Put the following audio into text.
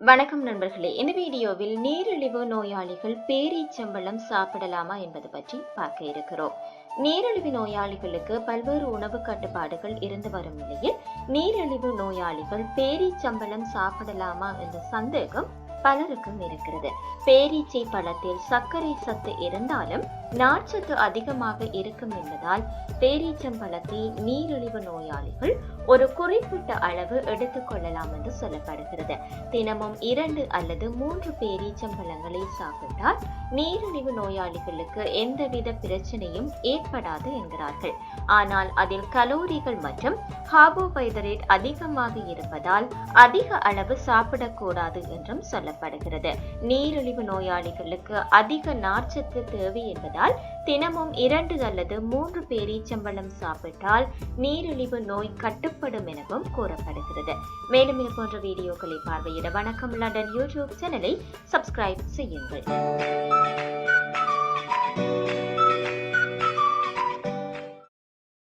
வணக்கம் நண்பர்களே. இந்த வீடியோவில் நீரிழிவு நோயாளிகள் பேரீச்சம்பழம் சாப்பிடலாமா என்பது பற்றி பார்க்க இருக்கிறோம். நீரிழிவு நோயாளிகளுக்கு பல்வேறு உணவு கட்டுப்பாடுகள் இருந்து வரும் நிலையில் நீரிழிவு நோயாளிகள் பேரீச்சம்பழம் சாப்பிடலாமா என்ற சந்தேகம் பலருக்கும் இருக்கிறது. பேரீச்சை பழத்தில் சர்க்கரை சத்து இருந்தாலும் நார்ச்சத்து அதிகமாக இருக்கும் என்பதால் பேரீச்சம்பழத்தை நீரிழிவு நோயாளிகள் ஒரு குறிப்பிட்ட அளவு எடுத்துக்கொள்ளலாம் என்று சொல்லப்படுகிறது. தினமும் இரண்டு அல்லது மூன்று பேரீச்சம்பழங்களை சாப்பிட்டால் நீரிழிவு நோயாளிகளுக்கு எந்தவித பிரச்சனையும் ஏற்படாது என்கிறார்கள். ஆனால் அதில் கலோரிகள் மற்றும் கார்போஹைட்ரேட் அதிகமாக இருப்பதால் அதிக அளவு சாப்பிடக்கூடாது என்றும் காணப்படுகிறது. நீரிழிவு நோயாளிகளுக்கு அதிக நார்ச்சத்து தேவை என்பதால் தினமும் இரண்டு அல்லது மூன்று பேரீச்சம்பழம் சாப்பிட்டால் நீரிழிவு நோய் கட்டுப்படும் எனவும் கூறப்படுகிறது. மேலும் இது போன்ற வீடியோக்களை பார்வையிட வணக்கம். லண்டன் யூடியூப் சேனலை சப்ஸ்கிரைப் செய்யுங்கள்.